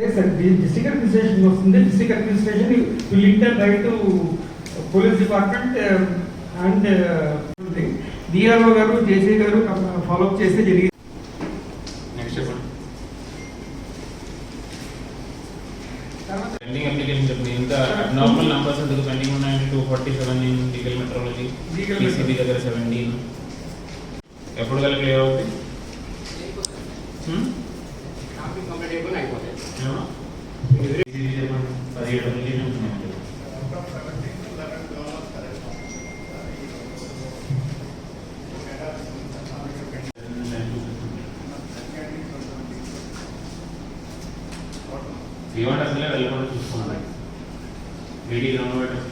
District administration వస్తుంది district administration will inter write to police department and DRO గారు JC గారు follow up చేస్తే జరిగింది పెండింగ్ అప్లికేషన్ చెప్పండి. ఇంత నార్మల్ నంబర్స్ ఎందుకు పెండింగ్ ఉన్నాయండి two forty seven in legal metrology దగ్గర సెవెంటీన్ ఎప్పుడు కలిపి క్లియర్ అవుతుంది. పదిహేడు applications ఉన్నాయండి. ఇవ్వండి అసలే వెళ్ళకుండా చూసుకోండి వీడియో గ్రౌండ్ పెట్టండి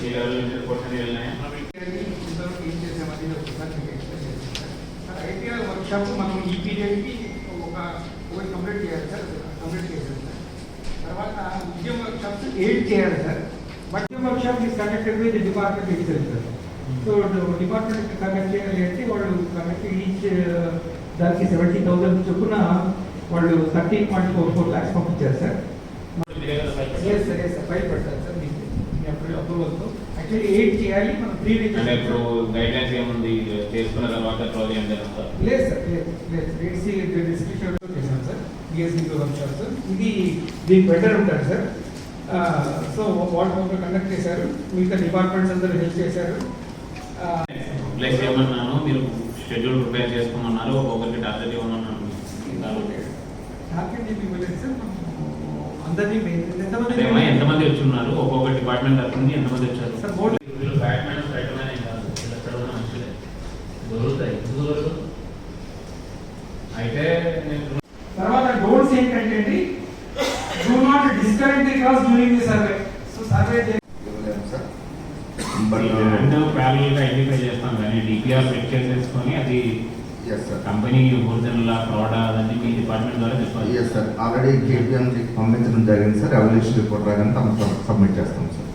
ఈ లెవెల్ నుంచి రిపోర్ట్స్ వెళ్ళినాయా ఏం చేసామని ఒకసారి సార్ ఐటీఆర్ వర్క్షాప్ మనం ఈ పీరియడ్కి ఒక ఒకటి కంప్లీట్ చేయాలి సార్ కంప్లీట్ చేశారు సార్. తర్వాత ఉద్యమ వర్క్షాప్స్ ఎయిట్ చేయాలి సార్? మధ్య but workshop is conducted with department ఇచ్చారు సార్. సో డిపార్ట్మెంట్ కనెక్ట్ చేయాలి అంటే వాళ్ళు కనెక్ట్ ఈచ్ uh, దానికి సెవెంటీ థౌసండ్ చొప్పున వాళ్ళు thirteen point four four lakhs పంపించారు sir. Yes sir yes sir file పెడతారు సార్ మీకు. మీ అప్పుడు అప్రూవల్తో. యాక్చువల్లీ చేయాలి? మనం త్రీ అంటే ఇప్పుడు గైడ్ లైన్స్ ఏముంది చేసుకున్న తర్వాత లేదు సార్ లేదు లేదు. డిఎస్సి డిస్క్రిప్షన్లో చేశాం సార్ డిఎస్సి వర్క్షాప్ సార్ ఇది బెటర్ ఉంటారు సార్ సో వాటర్ కండక్ట్ చేశారు? మిగతా డిపార్ట్మెంట్స్ అందరూ హెల్ప్ చేశారు? ప్లేస్ చేయమన్నాను మీరు షెడ్యూల్ ప్రిపేర్ చేసుకోమన్నారు. ఒక్కొక్కరికి టార్గెట్ ఇవ్వమన్నాను. టార్గెట్ చెప్పి అందరినీ ఎంతమంది తరఫు నుంచి ఎంతమంది వచ్చారు సార్ బోర్డు వీళ్ళు బ్యాట్ మ్యాన్ రైట్ మ్యాన్ ఏం కాదు వీళ్ళు దొరుకుతాయి. అయితే నేను తర్వాత గోల్స్ ఏంటంటే అండి do not discurrent the class during the survey so survey ఇవ్వలేము సార్ బట్ రెండు ప్యారల్గా ఐడెంటిఫై చేస్తాం కానీ డిపిఆర్ చెక్ చేసేసుకొని అది yes sir company original fraud అదని మీ డిపార్ట్మెంట్ ద్వారా చెప్పాలి. సార్ ఆల్రెడీ కేపీఎంకి పంపించడం జరిగింది సార్ రెవల్యూషన్ రిపోర్ట్ రాగానే సబ్మిట్ చేస్తాం సార్